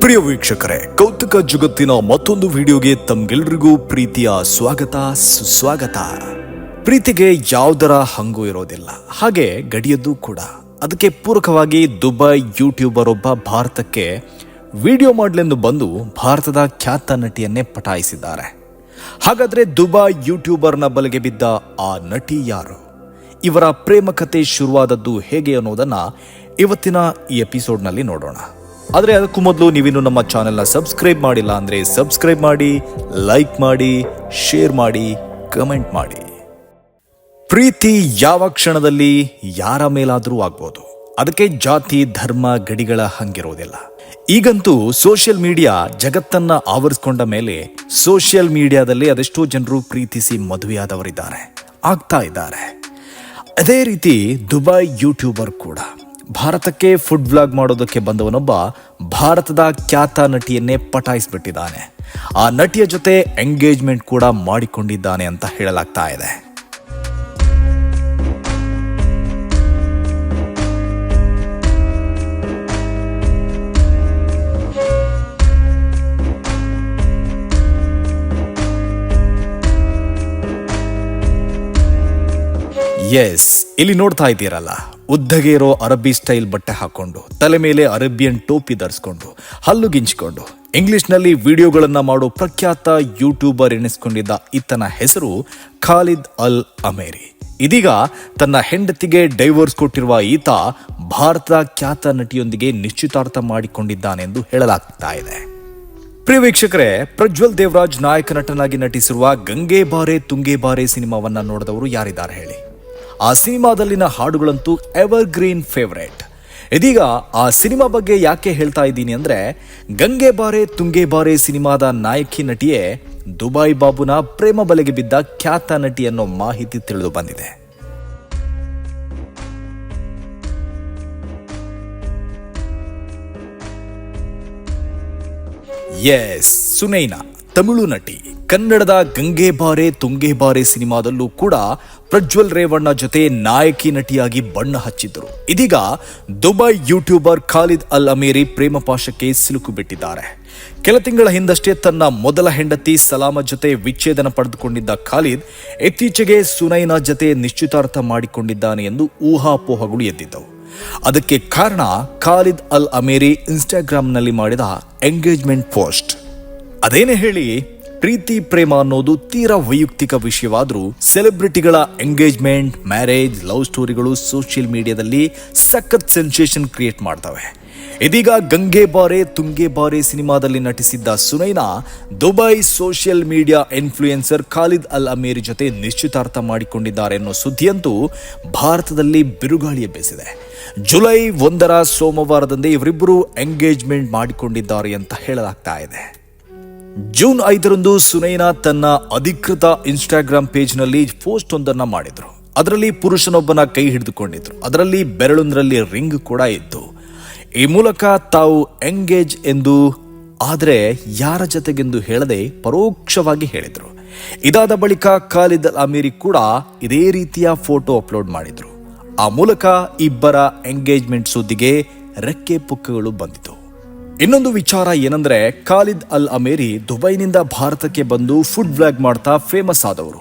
ಪ್ರಿಯ ವೀಕ್ಷಕರೇ, ಕೌತುಕ ಜಗತ್ತಿನ ಮತ್ತೊಂದು ವಿಡಿಯೋಗೆ ತಮ್ಗೆಲ್ರಿಗೂ ಪ್ರೀತಿಯ ಸ್ವಾಗತ, ಸುಸ್ವಾಗತ. ಪ್ರೀತಿಗೆ ಯಾವುದರ ಹಂಗೂ ಇರೋದಿಲ್ಲ, ಹಾಗೆ ಗಡಿಯದ್ದು ಕೂಡ. ಅದಕ್ಕೆ ಪೂರಕವಾಗಿ ದುಬೈ ಯೂಟ್ಯೂಬರ್ ಒಬ್ಬ ಭಾರತಕ್ಕೆ ವಿಡಿಯೋ ಮಾಡಲೆಂದು ಬಂದು ಭಾರತದ ಖ್ಯಾತ ನಟಿಯನ್ನೇ ಪಟಾಯಿಸಿದ್ದಾರೆ. ಹಾಗಾದ್ರೆ ದುಬೈ ಯೂಟ್ಯೂಬರ್ನ ಬಲೆಗೆ ಬಿದ್ದ ಆ ನಟಿ ಯಾರು? ಇವರ ಪ್ರೇಮ ಕಥೆ ಶುರುವಾದದ್ದು ಹೇಗೆ ಅನ್ನೋದನ್ನ ಇವತ್ತಿನ ಈ ಎಪಿಸೋಡ್ನಲ್ಲಿ ನೋಡೋಣ. ಆದರೆ ಅದಕ್ಕೂ ಮೊದಲು ನೀವಿನ್ನು ನಮ್ಮ ಚಾನೆಲ್ನ ಸಬ್ಸ್ಕ್ರೈಬ್ ಮಾಡಿಲ್ಲ ಅಂದರೆ ಸಬ್ಸ್ಕ್ರೈಬ್ ಮಾಡಿ, ಲೈಕ್ ಮಾಡಿ, ಶೇರ್ ಮಾಡಿ, ಕಮೆಂಟ್ ಮಾಡಿ. ಪ್ರೀತಿ ಯಾವ ಕ್ಷಣದಲ್ಲಿ ಯಾರ ಮೇಲಾದರೂ ಆಗ್ಬೋದು. ಅದಕ್ಕೆ ಜಾತಿ, ಧರ್ಮ, ಗಡಿಗಳ ಹಂಗಿರೋದಿಲ್ಲ. ಈಗಂತೂ ಸೋಷಿಯಲ್ ಮೀಡಿಯಾ ಜಗತ್ತನ್ನ ಆವರಿಸ್ಕೊಂಡ ಮೇಲೆ ಸೋಷಿಯಲ್ ಮೀಡಿಯಾದಲ್ಲಿ ಅದೆಷ್ಟೋ ಜನರು ಪ್ರೀತಿಸಿ ಮದುವೆಯಾದವರಿದ್ದಾರೆ, ಆಗ್ತಾ ಇದ್ದಾರೆ. ಅದೇ ರೀತಿ ದುಬೈ ಯೂಟ್ಯೂಬರ್ ಕೂಡ. ಭಾರತಕ್ಕೆ ಫುಡ್ ವ್ಲಾಗ್ ಮಾಡೋದಕ್ಕೆ ಬಂದವನೊಬ್ಬ ಭಾರತದ ಖ್ಯಾತ ನಟಿಯನ್ನೇ ಪಟಾಯಿಸ್ಬಿಟ್ಟಿದ್ದಾನೆ. ಆ ನಟಿಯ ಜೊತೆ ಎಂಗೇಜ್ಮೆಂಟ್ ಕೂಡ ಮಾಡಿಕೊಂಡಿದ್ದಾನೆ ಅಂತ ಹೇಳಲಾಗ್ತಾ ಇದೆ. ಎಸ್ ಇಲ್ಲಿ ನೋಡ್ತಾ ಇದ್ದೀರಲ್ಲ ಉದ್ದಗೆ ಇರೋ ಅರಬ್ಬಿ ಸ್ಟೈಲ್ ಬಟ್ಟೆ ಹಾಕೊಂಡು, ತಲೆ ಮೇಲೆ ಅರೇಬಿಯನ್ ಟೋಪಿ ಧರಿಸ್ಕೊಂಡು, ಹಲ್ಲು ಗಿಂಚಿಕೊಂಡು, ಇಂಗ್ಲಿಷ್ನಲ್ಲಿ ವಿಡಿಯೋಗಳನ್ನ ಮಾಡೋ ಪ್ರಖ್ಯಾತ ಯೂಟ್ಯೂಬರ್ ಎನಿಸಿಕೊಂಡಿದ್ದ ಈತನ ಹೆಸರು ಖಾಲಿದ್ ಅಲ್ ಅಮೇರಿ. ಇದೀಗ ತನ್ನ ಹೆಂಡತಿಗೆ ಡೈವೋರ್ಸ್ ಕೊಟ್ಟಿರುವ ಈತ ಭಾರತದ ಖ್ಯಾತ ನಟಿಯೊಂದಿಗೆ ನಿಶ್ಚಿತಾರ್ಥ ಮಾಡಿಕೊಂಡಿದ್ದಾನೆಂದು ಹೇಳಲಾಗ್ತಾ ಇದೆ. ಪ್ರಿಯ ವೀಕ್ಷಕರೇ, ಪ್ರಜ್ವಲ್ ದೇವರಾಜ್ ನಾಯಕ ನಟನಾಗಿ ನಟಿಸಿರುವ ಗಂಗೆ ಬಾರೆ ತುಂಗೆ ಬಾರೆ ಸಿನಿಮಾವನ್ನ ನೋಡಿದವರು ಯಾರಿದ್ದಾರೆ ಹೇಳಿ? ಆ ಸಿನಿಮಾದಲ್ಲಿನ ಹಾಡುಗಳಂತೂ ಎವರ್ ಗ್ರೀನ್ ಫೇವರೇಟ್ ಇದೀಗ ಆ ಸಿನಿಮಾ ಬಗ್ಗೆ ಯಾಕೆ ಹೇಳ್ತಾ ಇದ್ದೀನಿ ಅಂದರೆ, ಗಂಗೆ ಬಾರೆ ತುಂಗೆ ಬಾರೆ ಸಿನಿಮಾದ ನಾಯಕಿ ನಟಿಯೇ ದುಬಾಯ್ ಬಾಬುನ ಪ್ರೇಮ ಬಲೆಗೆ ಬಿದ್ದ ಖ್ಯಾತ ನಟಿ ಅನ್ನೋ ಮಾಹಿತಿ ತಿಳಿದು ಬಂದಿದೆ. ಎಸ್ ಸುನೈನಾ, ತಮಿಳು ನಟಿ. ಕನ್ನಡದ ಗಂಗೆ ಬಾರೆ ತುಂಗೆ ಬಾರೆ ಸಿನಿಮಾದಲ್ಲೂ ಕೂಡ ಪ್ರಜ್ವಲ್ ರೇವಣ್ಣ ಜೊತೆ ನಾಯಕಿ ನಟಿಯಾಗಿ ಬಣ್ಣ ಹಚ್ಚಿದ್ದರು. ಇದೀಗ ದುಬೈ ಯೂಟ್ಯೂಬರ್ ಖಾಲಿದ್ ಅಲ್ ಅಮೀರಿ ಪ್ರೇಮ ಪಾಶಕ್ಕೆ ಸಿಲುಕು ಬಿಟ್ಟಿದ್ದಾರೆ. ಕೆಲ ತಿಂಗಳ ಹಿಂದಷ್ಟೇ ತನ್ನ ಮೊದಲ ಹೆಂಡತಿ ಸಲಾಮ ಜೊತೆ ವಿಚ್ಛೇದನ ಪಡೆದುಕೊಂಡಿದ್ದ ಖಾಲಿದ್ ಇತ್ತೀಚೆಗೆ ಸುನೈನಾ ಜೊತೆ ನಿಶ್ಚಿತಾರ್ಥ ಮಾಡಿಕೊಂಡಿದ್ದಾನೆ ಎಂದು ಊಹಾಪೋಹಗಳು ಎದ್ದಿದ್ದವು. ಅದಕ್ಕೆ ಕಾರಣ ಖಾಲಿದ್ ಅಲ್ ಅಮೇರಿ ಇನ್ಸ್ಟಾಗ್ರಾಂನಲ್ಲಿ ಮಾಡಿದ ಎಂಗೇಜ್ಮೆಂಟ್ ಪೋಸ್ಟ್. ಅದೇನೇ ಹೇಳಿ ಪ್ರೀತಿ, ಪ್ರೇಮ ಅನ್ನೋದು ತೀರಾ ವೈಯಕ್ತಿಕ ವಿಷಯವಾದರೂ ಸೆಲೆಬ್ರಿಟಿಗಳ ಎಂಗೇಜ್ಮೆಂಟ್, ಮ್ಯಾರೇಜ್, ಲವ್ ಸ್ಟೋರಿಗಳು ಸೋಷಿಯಲ್ ಮೀಡಿಯಾದಲ್ಲಿ ಸಖತ್ ಸೆನ್ಸೇಷನ್ ಕ್ರಿಯೇಟ್ ಮಾಡ್ತವೆ. ಇದೀಗ ಗಂಗೆ ಬಾರೆ, ತುಂಗೆ ಬಾರೆ ಸಿನಿಮಾದಲ್ಲಿ ನಟಿಸಿದ್ದ Sunaina, Dubai social media influencer Khalid Al Ameer ಜೊತೆ ನಿಶ್ಚಿತಾರ್ಥ ಮಾಡಿಕೊಂಡಿದ್ದಾರೆ ಎನ್ನುವ ಸುದ್ದಿಯಂತೂ ಭಾರತದಲ್ಲಿ ಬಿರುಗಾಳಿ ಎಬ್ಬಿಸಿದೆ ಜುಲೈ ಒಂದರ ಸೋಮವಾರದಂದೇ ಇವರಿಬ್ಬರು ಎಂಗೇಜ್ಮೆಂಟ್ ಮಾಡಿಕೊಂಡಿದ್ದಾರೆ ಅಂತ ಹೇಳಲಾಗ್ತಾ ಇದೆ. ಜೂನ್ ಐದರಂದು ಸುನೈನಾ ತನ್ನ ಅಧಿಕೃತ ಇನ್ಸ್ಟಾಗ್ರಾಮ್ ಪೇಜ್ನಲ್ಲಿ ಪೋಸ್ಟ್ ಒಂದನ್ನು ಮಾಡಿದ್ರು. ಅದರಲ್ಲಿ ಪುರುಷನೊಬ್ಬನ ಕೈ ಹಿಡಿದುಕೊಂಡಿದ್ರು. ಅದರಲ್ಲಿ ಬೆರಳೊಂದರಲ್ಲಿ ರಿಂಗ್ ಕೂಡ ಇತ್ತು. ಈ ಮೂಲಕ ತಾವು ಎಂಗೇಜ್ ಎಂದು, ಆದರೆ ಯಾರ ಜೊತೆಗೆಂದು ಹೇಳದೆ ಪರೋಕ್ಷವಾಗಿ ಹೇಳಿದರು. ಇದಾದ ಬಳಿಕ ಖಾಲಿದ್ ಅಮೀರಿ ಕೂಡ ಇದೇ ರೀತಿಯ ಫೋಟೋ ಅಪ್ಲೋಡ್ ಮಾಡಿದರು. ಆ ಮೂಲಕ ಇಬ್ಬರ ಎಂಗೇಜ್ಮೆಂಟ್ ಸುದ್ದಿಗೆ ರೆಕ್ಕೆ ಪುಕ್ಕಗಳು ಬಂದಿತು ಇನ್ನೊಂದು ವಿಚಾರ ಏನಂದ್ರೆ ಖಾಲಿದ್ ಅಲ್ ಅಮೇರಿ ದುಬೈನಿಂದ ಭಾರತಕ್ಕೆ ಬಂದು ಫುಡ್ ವ್ಲಾಗ್ ಮಾಡ್ತಾ ಫೇಮಸ್ ಆದವರು.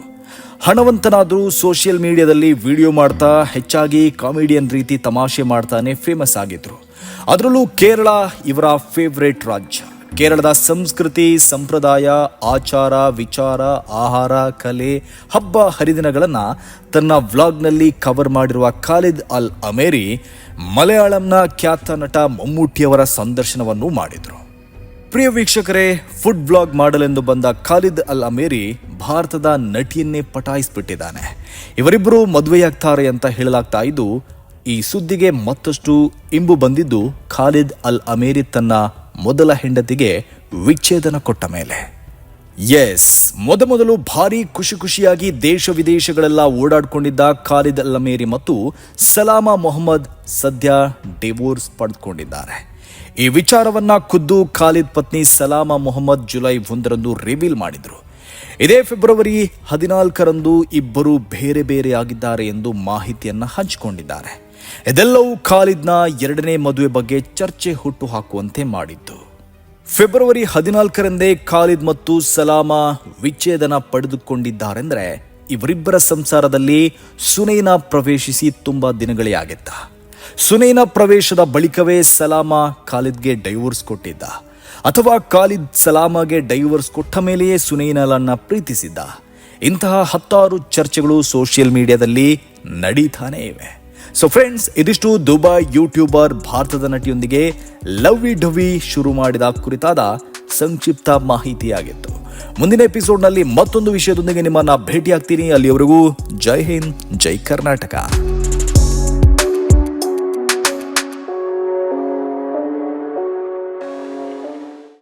ಹಣವಂತನಾದರೂ ಸೋಷಿಯಲ್ ಮೀಡಿಯಾದಲ್ಲಿ ವಿಡಿಯೋ ಮಾಡ್ತಾ ಹೆಚ್ಚಾಗಿ ಕಾಮಿಡಿಯನ್ ರೀತಿ ತಮಾಷೆ ಮಾಡ್ತಾನೆ ಫೇಮಸ್ ಆಗಿದ್ರು. ಅದರಲ್ಲೂ ಕೇರಳ ಇವರ ಫೇವ್ರೇಟ್ ರಾಜ್ಯ. ಕೇರಳದ ಸಂಸ್ಕೃತಿ, ಸಂಪ್ರದಾಯ, ಆಚಾರ, ವಿಚಾರ, ಆಹಾರ, ಕಲೆ, ಹಬ್ಬ, ಹರಿದಿನಗಳನ್ನು ತನ್ನ ವ್ಲಾಗ್ನಲ್ಲಿ ಕವರ್ ಮಾಡಿರುವ ಖಾಲಿದ್ ಅಲ್ ಅಮೇರಿ ಮಲಯಾಳಂನ ಖ್ಯಾತ ನಟ ಮಮ್ಮೂಟಿಯವರ ಸಂದರ್ಶನವನ್ನು ಮಾಡಿದರು. ಪ್ರಿಯ ವೀಕ್ಷಕರೇ ಫುಡ್ ಬ್ಲಾಗ್ ಮಾಡಲೆಂದು ಬಂದ ಖಾಲಿದ್ ಅಲ್ ಅಮೇರಿ ಭಾರತದ ನಟಿಯನ್ನೇ ಪಟಾಯಿಸ್ಬಿಟ್ಟಿದ್ದಾನೆ. ಇವರಿಬ್ಬರು ಮದುವೆಯಾಗ್ತಾರೆ ಅಂತ ಹೇಳಲಾಗ್ತಾ ಇದ್ದು, ಈ ಸುದ್ದಿಗೆ ಮತ್ತಷ್ಟು ಇಂಬು ಬಂದಿದ್ದು ಖಾಲಿದ್ ಅಲ್ ಅಮೇರಿ ತನ್ನ ಮೊದಲ ಹೆಂಡತಿಗೆ ವಿಚ್ಛೇದನ ಕೊಟ್ಟ ಮೇಲೆ. ಎಸ್ ಮೊದಮೊದಲು ಭಾರಿ ಖುಷಿ ಖುಷಿಯಾಗಿ ದೇಶ ವಿದೇಶಗಳೆಲ್ಲ ಓಡಾಡ್ಕೊಂಡಿದ್ದ ಖಾಲಿದ್ ಅಲ್ಲಮೇರಿ ಮತ್ತು ಸಲಾಮಾ ಮೊಹಮ್ಮದ್ ಸದ್ಯ ಡಿವೋರ್ಸ್ ಪಡೆದುಕೊಂಡಿದ್ದಾರೆ. ಈ ವಿಚಾರವನ್ನ ಖುದ್ದು ಖಾಲಿದ್ ಪತ್ನಿ ಸಲಾಮಾ ಮೊಹಮ್ಮದ್ ಜುಲೈ ಒಂದರಂದು ರಿವೀಲ್ ಮಾಡಿದ್ರು. ಇದೇ ಫೆಬ್ರವರಿ ಹದಿನಾಲ್ಕರಂದು ಇಬ್ಬರು ಬೇರೆ ಬೇರೆ ಆಗಿದ್ದಾರೆ ಎಂದು ಮಾಹಿತಿಯನ್ನ ಹಂಚಿಕೊಂಡಿದ್ದಾರೆ. ಇದೆಲ್ಲವೂ ಖಾಲಿದ್ನ ಎರಡನೇ ಮದುವೆ ಬಗ್ಗೆ ಚರ್ಚೆ ಹುಟ್ಟು ಹಾಕುವಂತೆ ಮಾಡಿದ್ದು. ಫೆಬ್ರವರಿ ಹದಿನಾಲ್ಕರಂದೇ ಖಾಲಿದ್ ಮತ್ತು ಸಲಾಮಾ ವಿಚ್ಛೇದನ ಪಡೆದುಕೊಂಡಿದ್ದಾರೆಂದ್ರೆ ಇವರಿಬ್ಬರ ಸಂಸಾರದಲ್ಲಿ ಸುನೈನಾ ಪ್ರವೇಶಿಸಿ ತುಂಬಾ ದಿನಗಳೇ ಆಗಿತ್ತ ಸುನೈನಾ ಪ್ರವೇಶದ ಬಳಿಕವೇ ಸಲಾಮಾ ಖಾಲಿದ್ಗೆ ಡೈವೋರ್ಸ್ ಕೊಟ್ಟಿದ್ದ. ಅಥವಾ ಖಾಲಿದ್ ಸಲಾಮಾಗೆ ಡೈವೋರ್ಸ್ ಕೊಟ್ಟ ಮೇಲೆಯೇ ಸುನೈನಲನ್ನ ಪ್ರೀತಿಸಿದ್ದ. ಇಂತಹ ಹತ್ತಾರು ಚರ್ಚೆಗಳು ಸೋಷಿಯಲ್ ಮೀಡಿಯಾದಲ್ಲಿ ನಡೀತಾನೇ ಇವೆ. ಸೊ ಫ್ರೆಂಡ್ಸ್ ಇದಿಷ್ಟು ದುಬೈ ಯೂಟ್ಯೂಬರ್ ಭಾರತದ ನಟಿಯೊಂದಿಗೆ ಲವ್ವಿ ಡವಿ ಶುರು ಮಾಡಿದ ಕುರಿತಾದ ಸಂಕ್ಷಿಪ್ತ ಮಾಹಿತಿಯಾಗಿತ್ತು. ಮುಂದಿನ ಎಪಿಸೋಡ್ನಲ್ಲಿ ಮತ್ತೊಂದು ವಿಷಯದೊಂದಿಗೆ ನಿಮ್ಮನ್ನ ಭೇಟಿಯಾಗ್ತೀನಿ. ಅಲ್ಲಿಯವರೆಗೂ ಜೈ ಹಿಂದ್, ಜೈ ಕರ್ನಾಟಕ.